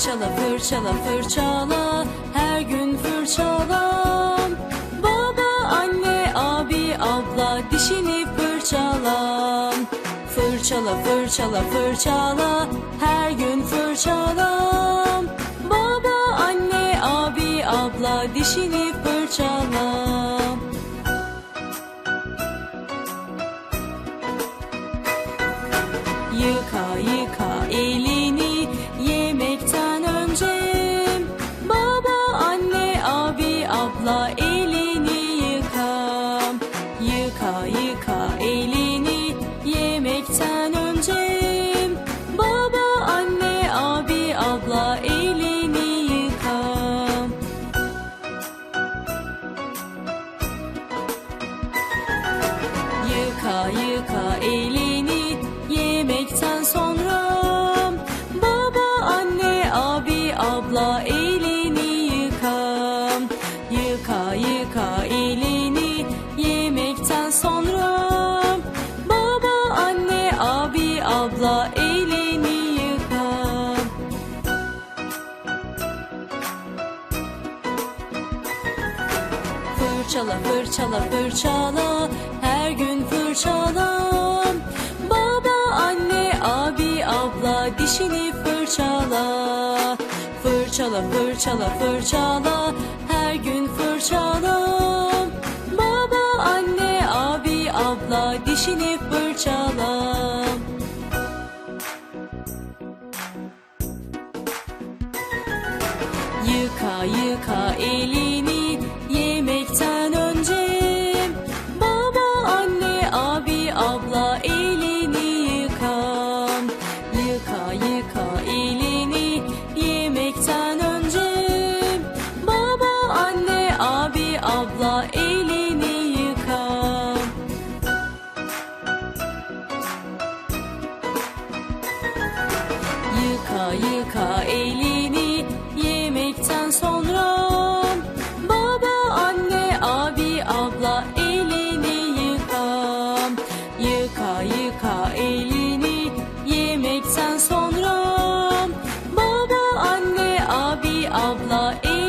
Fırçala fırçala fırçala. Her gün fırçala Baba anne abi abla dişini fırçala Fırçala fırçala fırçala. Her gün fırçala Baba anne abi abla dişini fırçala Yıka yıka abi, Fırçala fırçala fırçala. Her gün fırçala. Baba anne abi abla dişini fırçala. Fırçala fırçala fırçala. Her gün fırçala. Baba anne abi abla dişini fırçala Yıka yıka elini yemekten önce. Baba, anne, abi, abla elini yıka. Yıka yıka elini yemekten önce. Baba, anne, abi, abla elini yıka. Yıka yıka elini Of love.